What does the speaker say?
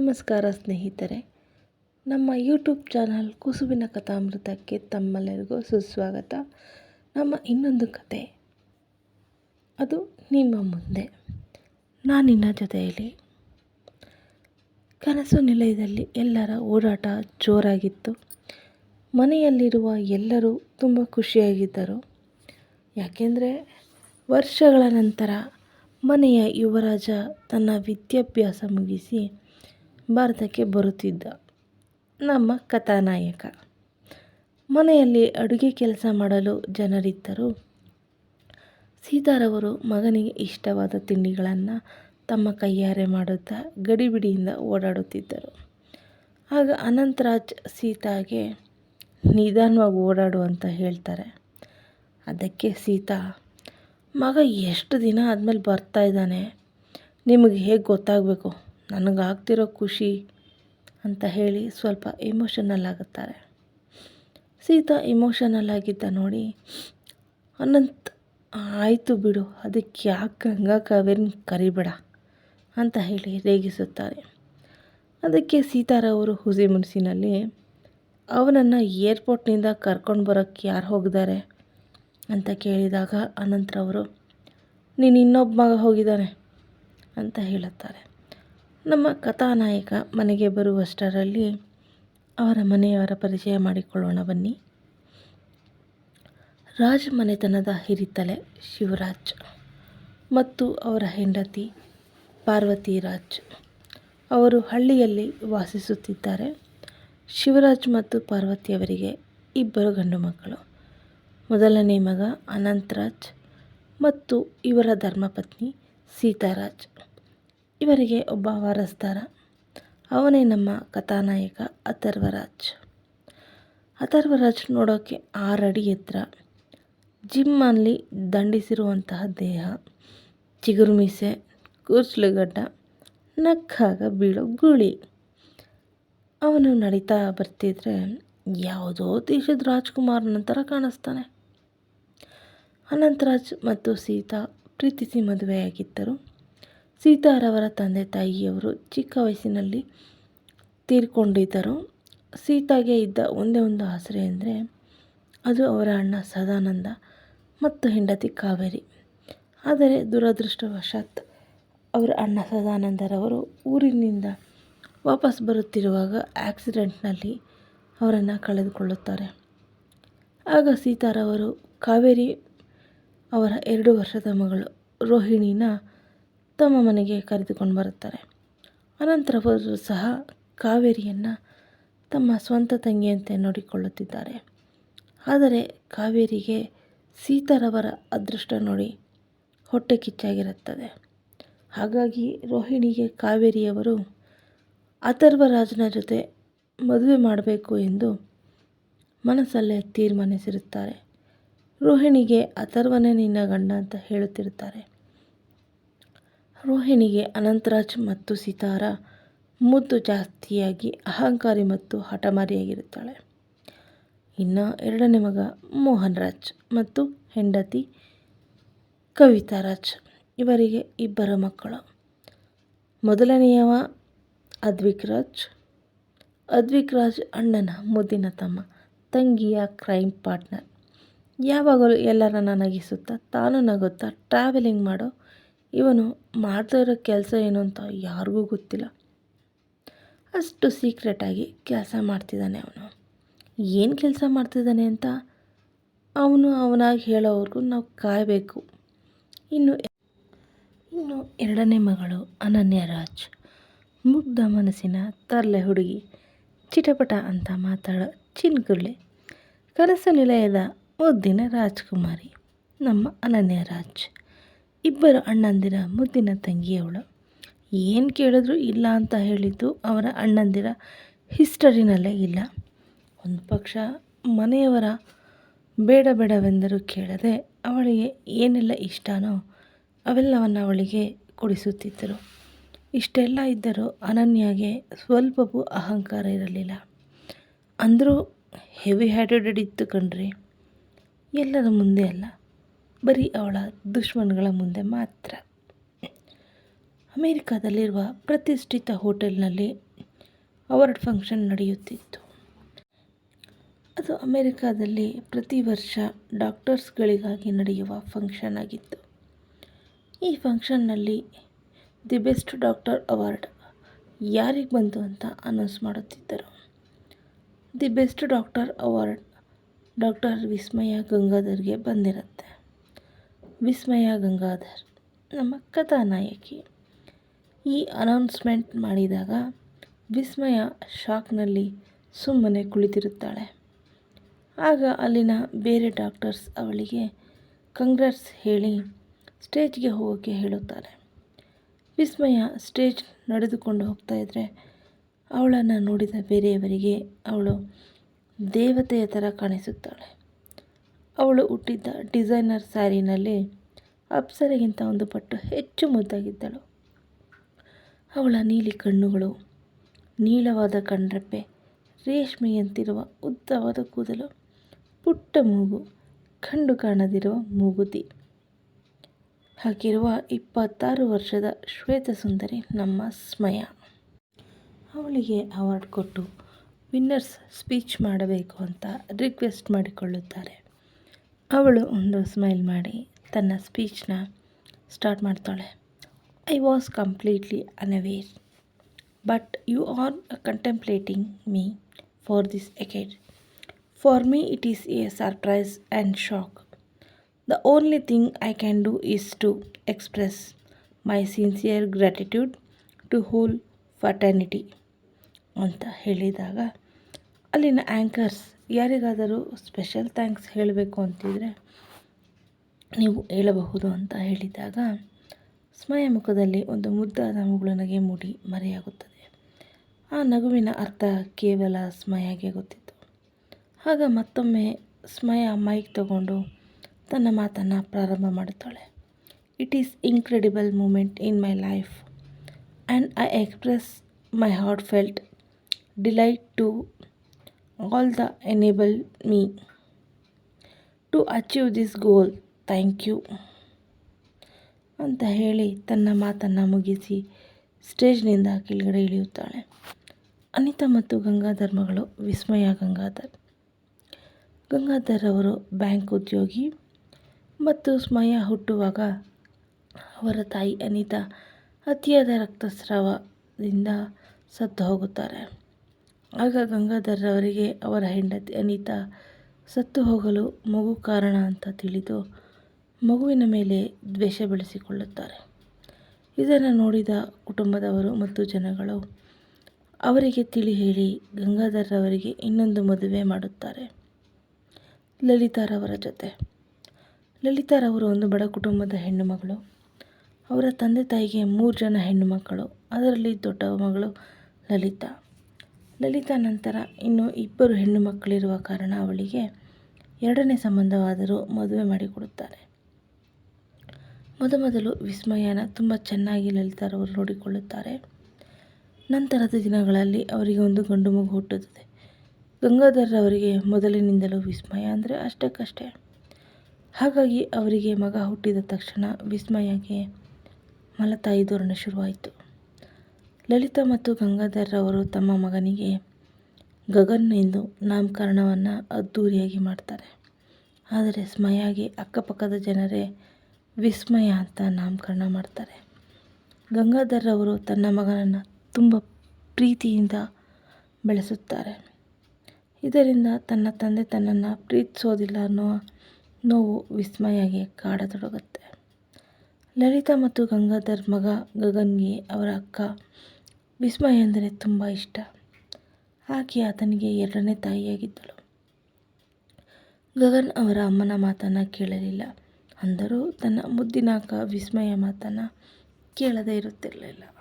ನಮಸ್ಕಾರ ಸ್ನೇಹಿತರೆ, ನಮ್ಮ ಯೂಟ್ಯೂಬ್ ಚಾನಲ್ ಕುಸುಬಿನ ಕಥಾಮೃತಕ್ಕೆ ತಮ್ಮೆಲ್ಲರಿಗೂ ಸುಸ್ವಾಗತ. ನಮ್ಮ ಇನ್ನೊಂದು ಕತೆ. ಅದು ನಿಮ್ಮ ಮುಂದೆ. ನಾನಿನ್ನ ಜೊತೆಯಲ್ಲಿ. ಕನಸು ನಿಲಯದಲ್ಲಿ ಎಲ್ಲರ ಓಡಾಟ ಜೋರಾಗಿತ್ತು. ಮನೆಯಲ್ಲಿರುವ ಎಲ್ಲರೂ ತುಂಬ ಖುಷಿಯಾಗಿದ್ದರು. ಯಾಕೆಂದರೆ, ವರ್ಷಗಳ ನಂತರ ಮನೆಯ ಯುವರಾಜ ತನ್ನ ವಿದ್ಯಾಭ್ಯಾಸ ಮುಗಿಸಿ ಭಾರತಕ್ಕೆ ಬರುತ್ತಿದ್ದ ನಮ್ಮ ಕಥಾನಾಯಕ. ಮನೆಯಲ್ಲಿ ಅಡುಗೆ ಕೆಲಸ ಮಾಡಲು ಜನರಿದ್ದರು. ಸೀತಾರವರು ಮಗನಿಗೆ ಇಷ್ಟವಾದ ತಿಂಡಿಗಳನ್ನು ತಮ್ಮ ಕೈಯಾರೆ ಮಾಡುತ್ತಾ ಗಡಿಬಿಡಿಯಿಂದ ಓಡಾಡುತ್ತಿದ್ದರು. ಆಗ ಅನಂತರಾಜ್ ಸೀತಾಗೆ, ನಿಧಾನವಾಗಿ ಓಡಾಡು ಅಂತ ಹೇಳ್ತಾರೆ. ಅದಕ್ಕೆ ಸೀತಾ, ಮಗ ಎಷ್ಟು ದಿನ ಆದಮೇಲೆ ಬರ್ತಾ ಇದ್ದಾನೆ? ನಿಮಗೆ ಹೇಗೆ ಗೊತ್ತಾಗಬೇಕು? ನನಗಾಗ್ತಿರೋ ಖುಷಿ ಅಂತ ಹೇಳಿ ಸ್ವಲ್ಪ ಎಮೋಷನಲ್ ಆಗುತ್ತಾರೆ. ಸೀತಾ ಇಮೋಷನಲ್ ಆಗಿದ್ದ ನೋಡಿ, ಅನಂತ್, ಆಯಿತು ಬಿಡು, ಅದಕ್ಕೆ ಯಾಕೆ ಗಂಗಾ ಕಾವೇರಿನ ಕರಿಬೇಡ ಅಂತ ಹೇಳಿ ರೇಗಿಸುತ್ತಾರೆ. ಅದಕ್ಕೆ ಸೀತಾರವರು ಹುಸಿ ಮುನಿಸಿನಲ್ಲಿ ಅವನನ್ನು ಏರ್ಪೋರ್ಟ್ನಿಂದ ಕರ್ಕೊಂಡು ಬರೋಕ್ಕೆ ಯಾರು ಹೋಗಿದ್ದಾರೆ? ಅಂತ ಕೇಳಿದಾಗ ಅನಂತರವರು, ನೀನು ಇನ್ನೊಬ್ಬ ಮಗ ಹೋಗಿದ್ದಾನೆ ಅಂತ ಹೇಳುತ್ತಾರೆ. ನಮ್ಮ ಕಥಾನಾಯಕ ಮನೆಗೆ ಬರುವಷ್ಟರಲ್ಲಿ ಅವರ ಮನೆಯವರ ಪರಿಚಯ ಮಾಡಿಕೊಳ್ಳೋಣ ಬನ್ನಿ. ರಾಜ ಮನೆತನದ ಹಿರಿತಲೆ ಶಿವರಾಜ್ ಮತ್ತು ಅವರ ಹೆಂಡತಿ ಪಾರ್ವತಿ ರಾಜ್. ಅವರು ಹಳ್ಳಿಯಲ್ಲಿ ವಾಸಿಸುತ್ತಿದ್ದಾರೆ. ಶಿವರಾಜ್ ಮತ್ತು ಪಾರ್ವತಿಯವರಿಗೆ ಇಬ್ಬರು ಗಂಡು ಮಕ್ಕಳು. ಮೊದಲನೇ ಮಗ ಅನಂತರಾಜ್ ಮತ್ತು ಇವರ ಧರ್ಮಪತ್ನಿ ಸೀತಾರಾಜ್. ಇವರಿಗೆ ಒಬ್ಬ ವಾರಸ್ದಾರ ಅವನೇ ನಮ್ಮ ಕಥಾನಾಯಕ ಅಥರ್ವರಾಜ್. ಅಥರ್ವರಾಜ್ ನೋಡೋಕ್ಕೆ ಆರಡಿ ಎತ್ತರ. ಜಿಮ್ಮಲ್ಲಿ ದಂಡಿಸಿರುವಂತಹ ದೇಹ, ಚಿಗುರು ಮೀಸೆ ಕೂರ್ಚಲುಗಡ್ಡ ನಕ್ಕಾಗ ಬೀಳೋ ಗುಳಿ. ಅವನು ನಡೀತಾ ಬರ್ತಿದ್ರೆ ಯಾವುದೋ ದೇಶದ ರಾಜ್ಕುಮಾರ್ ಥರ ಕಾಣಿಸ್ತಾನೆ. ಅನಂತರಾಜ್ ಮತ್ತು ಸೀತಾ ಪ್ರೀತಿಸಿ ಮದುವೆಯಾಗಿದ್ದರು. ಸೀತಾರವರ ತಂದೆ ತಾಯಿಯವರು ಚಿಕ್ಕ ವಯಸ್ಸಿನಲ್ಲಿ ತೀರ್ಕೊಂಡಿದ್ದರು. ಸೀತಾಗೆ ಇದ್ದ ಒಂದೇ ಒಂದು ಆಸರೆ ಅಂದರೆ ಅದು ಅವರ ಅಣ್ಣ ಸದಾನಂದ ಮತ್ತು ಹೆಂಡತಿ ಕಾವೇರಿ. ಆದರೆ ದುರದೃಷ್ಟವಶಾತ್ ಅವರ ಅಣ್ಣ ಸದಾನಂದರವರು ಊರಿನಿಂದ ವಾಪಸ್ ಬರುತ್ತಿರುವಾಗ ಆಕ್ಸಿಡೆಂಟ್ನಲ್ಲಿ ಅವರನ್ನು ಕಳೆದುಕೊಳ್ಳುತ್ತಾರೆ. ಆಗ ಸೀತಾರವರು ಕಾವೇರಿ ಅವರ ಎರಡು ವರ್ಷದ ಮಗಳು ರೋಹಿಣಿನ ತಮ್ಮ ಮನೆಗೆ ಕರೆದುಕೊಂಡು ಬರುತ್ತಾರೆ. ಅನಂತರವರು ಸಹ ಕಾವೇರಿಯನ್ನು ತಮ್ಮ ಸ್ವಂತ ತಂಗಿಯಂತೆ ನೋಡಿಕೊಳ್ಳುತ್ತಿದ್ದಾರೆ. ಆದರೆ ಕಾವೇರಿಗೆ ಸೀತಾರವರ ಅದೃಷ್ಟ ನೋಡಿ ಹೊಟ್ಟೆ ಕಿಚ್ಚಾಗಿರುತ್ತದೆ. ಹಾಗಾಗಿ ರೋಹಿಣಿಗೆ ಕಾವೇರಿಯವರು ಅಥರ್ವರಾಜನ ಜೊತೆ ಮದುವೆ ಮಾಡಬೇಕು ಎಂದು ಮನಸ್ಸಲ್ಲೇ ತೀರ್ಮಾನಿಸಿರುತ್ತಾರೆ. ರೋಹಿಣಿಗೆ ಅಥರ್ವನೇ ನಿನ್ನ ಗಂಡ ಅಂತ ಹೇಳುತ್ತಿರುತ್ತಾರೆ. ರೋಹಿಣಿಗೆ ಅನಂತರಾಜ್ ಮತ್ತು ಸಿತಾರ ಮುದ್ದು ಜಾಸ್ತಿಯಾಗಿ ಅಹಂಕಾರಿ ಮತ್ತು ಹಠಮಾರಿಯಾಗಿರುತ್ತಾಳೆ. ಇನ್ನು ಎರಡನೇ ಮಗ ಮೋಹನ್ ರಾಜ್ ಮತ್ತು ಹೆಂಡತಿ ಕವಿತಾ ರಾಜ್. ಇವರಿಗೆ ಇಬ್ಬರ ಮಕ್ಕಳು. ಮೊದಲನೆಯವ ಅದ್ವಿಕ್ ರಾಜ್. ಅದ್ವಿಕ್ ರಾಜ್ ಅಣ್ಣನ ಮುದ್ದಿನ ತಮ್ಮ, ತಂಗಿಯ ಕ್ರೈಮ್ ಪಾರ್ಟ್ನರ್. ಯಾವಾಗಲೂ ಎಲ್ಲರನ್ನ ನಗಿಸುತ್ತಾ ತಾನು ನಗುತ್ತಾ ಟ್ರಾವೆಲಿಂಗ್ ಮಾಡೋ ಇವನು ಮಾಡ್ತಾ ಇರೋ ಕೆಲಸ ಏನು ಅಂತ ಯಾರಿಗೂ ಗೊತ್ತಿಲ್ಲ. ಅಷ್ಟು ಸೀಕ್ರೆಟಾಗಿ ಕೆಲಸ ಮಾಡ್ತಿದ್ದಾನೆ ಅವನು. ಏನು ಕೆಲಸ ಮಾಡ್ತಿದ್ದಾನೆ ಅಂತ ಅವನು ಅವನಾಗಿ ಹೇಳೋವರೆಗೂ ನಾವು ಕಾಯಬೇಕು. ಇನ್ನು ಇನ್ನು ಎರಡನೇ ಮಗಳು ಅನನ್ಯ ರಾಜ್ ಮುಗ್ಧ ಮನಸ್ಸಿನ ತರಲೆ ಹುಡುಗಿ. ಚಿಟಪಟ ಅಂತ ಮಾತಾಡೋ ಚಿನ್ಕುರ್ಲೆ ಕನಸು ನಿಲಯದ ಮುದ್ದಿನ ರಾಜ್ಕುಮಾರಿ. ನಮ್ಮ ಅನನ್ಯ ರಾಜ್ ಇಬ್ಬರು ಅಣ್ಣಂದಿರ ಮುದ್ದಿನ ತಂಗಿಯವಳು. ಏನು ಕೇಳಿದ್ರು ಇಲ್ಲ ಅಂತ ಹೇಳಿದ್ದು ಅವರ ಅಣ್ಣಂದಿರ ಹಿಸ್ಟರಿನಲ್ಲೇ ಇಲ್ಲ. ಒಂದು ಪಕ್ಷ ಮನೆಯವರ ಬೇಡ ಬೇಡವೆಂದರೂ ಕೇಳದೆ ಅವಳಿಗೆ ಏನೆಲ್ಲ ಇಷ್ಟನೋ ಅವೆಲ್ಲವನ್ನು ಅವಳಿಗೆ ಕೊಡಿಸುತ್ತಿದ್ದರು. ಇಷ್ಟೆಲ್ಲ ಇದ್ದರೂ ಅನನ್ಯಾಗೆ ಸ್ವಲ್ಪವೂ ಅಹಂಕಾರ ಇರಲಿಲ್ಲ. ಅಂದರೂ ಹೆವಿ ಹ್ಯಾಡೆಡ್ ಇತ್ತು ಕಣ್ರಿ. ಎಲ್ಲರ ಮುಂದೆ ಅಲ್ಲ. ಬರೀ ಅವಳ ದುಶ್ಮನ್ಗಳ ಮುಂದೆ ಮಾತ್ರ. ಅಮೇರಿಕಾದಲ್ಲಿರುವ ಪ್ರತಿಷ್ಠಿತ ಹೋಟೆಲ್ನಲ್ಲಿ ಅವಾರ್ಡ್ ಫಂಕ್ಷನ್ ನಡೆಯುತ್ತಿತ್ತು. ಅದು ಅಮೇರಿಕಾದಲ್ಲಿ ಪ್ರತಿ ವರ್ಷ ಡಾಕ್ಟರ್ಸ್ಗಳಿಗಾಗಿ ನಡೆಯುವ ಫಂಕ್ಷನ್ ಆಗಿತ್ತು. ಈ ಫಂಕ್ಷನ್ನಲ್ಲಿ ದಿ ಬೆಸ್ಟ್ ಡಾಕ್ಟರ್ ಅವಾರ್ಡ್ ಯಾರಿಗೆ ಬಂತು ಅಂತ ಅನೌನ್ಸ್ ಮಾಡುತ್ತಿದ್ದರು. The best doctor award doctor Vismaya ಗಂಗಾಧರ್ಗೆ ಬಂದಿರುತ್ತೆ. ವಿಸ್ಮಯ ಗಂಗಾಧರ್, ನಮ್ಮ ಕಥಾನಾಯಕಿ. ಈ ಅನೌನ್ಸ್ಮೆಂಟ್ ಮಾಡಿದಾಗ ವಿಸ್ಮಯ ಶಾಕ್ನಲ್ಲಿ ಸುಮ್ಮನೆ ಕುಳಿತಿರುತ್ತಾಳೆ. ಆಗ ಅಲ್ಲಿನ ಬೇರೆ ಡಾಕ್ಟರ್ಸ್ ಅವಳಿಗೆ ಕಂಗ್ರಾಟ್ಸ್ ಹೇಳಿ ಸ್ಟೇಜ್ಗೆ ಹೋಗೋಕ್ಕೆ ಹೇಳುತ್ತಾರೆ ವಿಸ್ಮಯ ಸ್ಟೇಜ್ ನಡೆದುಕೊಂಡು ಹೋಗ್ತಾ ಇದ್ದರೆ ಅವಳನ್ನು ನೋಡಿದ ಬೇರೆಯವರಿಗೆ ಅವಳು ದೇವತೆಯ ಥರ ಕಾಣಿಸುತ್ತಾಳೆ. ಅವಳು ಹುಟ್ಟಿದ್ದ ಡಿಸೈನರ್ ಸ್ಯಾರಿನಲ್ಲಿ ಅಪ್ಸರೆಗಿಂತ ಒಂದು ಪಟ್ಟು ಹೆಚ್ಚು ಮುದ್ದಾಗಿದ್ದಳು. ಅವಳ ನೀಲಿ ಕಣ್ಣುಗಳು ನೀಳವಾದ ಕಣ್ರೆಪ್ಪೆ, ರೇಷ್ಮೆಯಂತಿರುವ ಉದ್ದವಾದ ಕೂದಲು, ಪುಟ್ಟ ಮೂಗು, ಕಂಡು ಕಾಣದಿರುವ ಮೂಗುತಿ. ಹಾಕಿರುವ ಇಪ್ಪತ್ತಾರು ವರ್ಷದ ಶ್ವೇತ ಸುಂದರಿ ನಮ್ಮ ಸ್ಮಯ. ಅವಳಿಗೆ ಅವಾರ್ಡ್ ಕೊಟ್ಟು ವಿನ್ನರ್ಸ್ ಸ್ಪೀಚ್ ಮಾಡಬೇಕು ಅಂತ ರಿಕ್ವೆಸ್ಟ್ ಮಾಡಿಕೊಳ್ಳುತ್ತಾರೆ. ಅವಳು ಒಂದು ಸ್ಮೈಲ್ ಮಾಡಿ ತನ್ನ ಸ್ಪೀಚ್ನ ಸ್ಟಾರ್ಟ್ ಮಾಡ್ತಾಳೆ. I was completely unaware but you are contemplating me for this accolade for me it is a surprise and shock the only thing I can do is to express my sincere gratitude to whole fraternity ಅಂತ ಹೇಳಿದಾಗ, ಅಲ್ಲಿನ anchors ಯಾರಿಗಾದರೂ special thanks ಹೇಳಬೇಕು ಅಂತಿದ್ರೆ ನೀವು ಹೇಳಬಹುದು ಅಂತ ಹೇಳಿದಾಗ ಸ್ಮಯ ಮುಖದಲ್ಲಿ ಒಂದು ಮುದ್ದಾದ ಮುಗುಳು ಮೂಡಿ ಮರೆಯಾಗುತ್ತದೆ. ಆ ನಗುವಿನ ಅರ್ಥ ಕೇವಲ ಸ್ಮಯಾಗೆ ಗೊತ್ತಿತ್ತು. ಆಗ ಮತ್ತೊಮ್ಮೆ ಸ್ಮಯ ಮೈಕ್ ತಗೊಂಡು ತನ್ನ ಮಾತನ್ನು ಪ್ರಾರಂಭ ಮಾಡುತ್ತಾಳೆ. It is incredible moment in my life and I express my heartfelt delight to all the enable me to achieve this goal thank you ಅಂತ ಹೇಳಿ ತನ್ನ ಮಾತನ್ನು ಮುಗಿಸಿ ಸ್ಟೇಜ್ನಿಂದ ಕೆಳಗಡೆ ಇಳಿಯುತ್ತಾಳೆ. ಅನಿತಾ ಮತ್ತು ಗಂಗಾಧರ್ಮಗಳು ವಿಸ್ಮಯ ಗಂಗಾಧರ್. ಗಂಗಾಧರ್ ಅವರು ಬ್ಯಾಂಕ್ ಉದ್ಯೋಗಿ ಮತ್ತು ಸ್ಮಯ ಹುಟ್ಟುವಾಗ ಅವರ ತಾಯಿ ಅನಿತಾ ಅತಿಯಾದ ರಕ್ತಸ್ರಾವದಿಂದ ಸತ್ತು ಹೋಗುತ್ತಾರೆ. ಆಗ ಗಂಗಾಧರ್ರವರಿಗೆ ಅವರ ಹೆಂಡತಿ ಅನಿತಾ ಸತ್ತು ಹೋಗಲು ಮಗು ಕಾರಣ ಅಂತ ತಿಳಿದು ಮಗುವಿನ ಮೇಲೆ ದ್ವೇಷ ಬೆಳೆಸಿಕೊಳ್ಳುತ್ತಾರೆ. ಇದನ್ನು ನೋಡಿದ ಕುಟುಂಬದವರು ಮತ್ತು ಜನಗಳು ಅವರಿಗೆ ತಿಳಿ ಹೇಳಿ ಗಂಗಾಧರ್ರವರಿಗೆ ಇನ್ನೊಂದು ಮದುವೆ ಮಾಡುತ್ತಾರೆ. ಲಲಿತಾರವರ ಜೊತೆ. ಲಲಿತಾರವರು ಒಂದು ಬಡ ಕುಟುಂಬದ ಹೆಣ್ಣುಮಗಳು ಅವರ ತಂದೆ ತಾಯಿಗೆ ಮೂರು ಜನ ಹೆಣ್ಣುಮಕ್ಕಳು ಅದರಲ್ಲಿ ದೊಡ್ಡ ಮಗಳು ಲಲಿತಾ. ಲಲಿತಾ ನಂತರ ಇನ್ನು ಇಬ್ಬರು ಹೆಣ್ಣು ಮಕ್ಕಳಿರುವ ಕಾರಣ ಅವಳಿಗೆ ಎರಡನೇ ಸಂಬಂಧವಾದರೂ ಮದುವೆ ಮಾಡಿಕೊಡುತ್ತಾರೆ. ಮೊದಮೊದಲು ವಿಸ್ಮಯನ ತುಂಬ ಚೆನ್ನಾಗಿ ಲಲಿತಾರವರು ನೋಡಿಕೊಳ್ಳುತ್ತಾರೆ. ನಂತರದ ದಿನಗಳಲ್ಲಿ ಅವರಿಗೆ ಒಂದು ಗಂಡು ಮಗು ಹುಟ್ಟುತ್ತದೆ. ಗಂಗಾಧರರವರಿಗೆ ಮೊದಲಿನಿಂದಲೂ ವಿಸ್ಮಯ ಅಂದರೆ ಅಷ್ಟಕ್ಕಷ್ಟೇ. ಹಾಗಾಗಿ ಅವರಿಗೆ ಮಗ ಹುಟ್ಟಿದ ತಕ್ಷಣ ವಿಸ್ಮಯಗೆ ಮಲತಾಯಿ ಧೋರಣೆ ಶುರುವಾಯಿತು. ಲಲಿತಾ ಮತ್ತು ಗಂಗಾಧರ್ ಅವರು ತಮ್ಮ ಮಗನಿಗೆ ಗಗನ್ ಎಂದು ನಾಮಕರಣವನ್ನು ಅದ್ಧೂರಿಯಾಗಿ ಮಾಡ್ತಾರೆ. ಆದರೆ ಸ್ಮಯಾಗಿ ಅಕ್ಕಪಕ್ಕದ ಜನರೇ ವಿಸ್ಮಯ ಅಂತ ನಾಮಕರಣ ಮಾಡ್ತಾರೆ. ಗಂಗಾಧರ್ ಅವರು ತನ್ನ ಮಗನನ್ನು ತುಂಬ ಪ್ರೀತಿಯಿಂದ ಬೆಳೆಸುತ್ತಾರೆ. ಇದರಿಂದ ತನ್ನ ತಂದೆ ತನ್ನನ್ನು ಪ್ರೀತಿಸೋದಿಲ್ಲ ಅನ್ನೋ ನೋವು ವಿಸ್ಮಯಾಗಿ ಕಾಡತೊಡಗುತ್ತೆ. ಲಲಿತಾ ಮತ್ತು ಗಂಗಾಧರ್ ಮಗ ಗಗನ್ಗೆ ಅವರ ಅಕ್ಕ ವಿಸ್ಮಯ ಎಂದರೆ ತುಂಬ ಇಷ್ಟ. ಆಕೆ ಆತನಿಗೆ ಎರಡನೇ ತಾಯಿಯಾಗಿದ್ದಳು. ಗಗನ್ ಅವರ ಅಮ್ಮನ ಮಾತನ್ನು ಕೇಳಲಿಲ್ಲ. ಅಂದರೂ ತನ್ನ ಮುದ್ದಿನ ಅಕ್ಕ ವಿಸ್ಮಯ ಮಾತನ್ನು ಕೇಳದೇ ಇರುತ್ತಿರಲಿಲ್ಲ.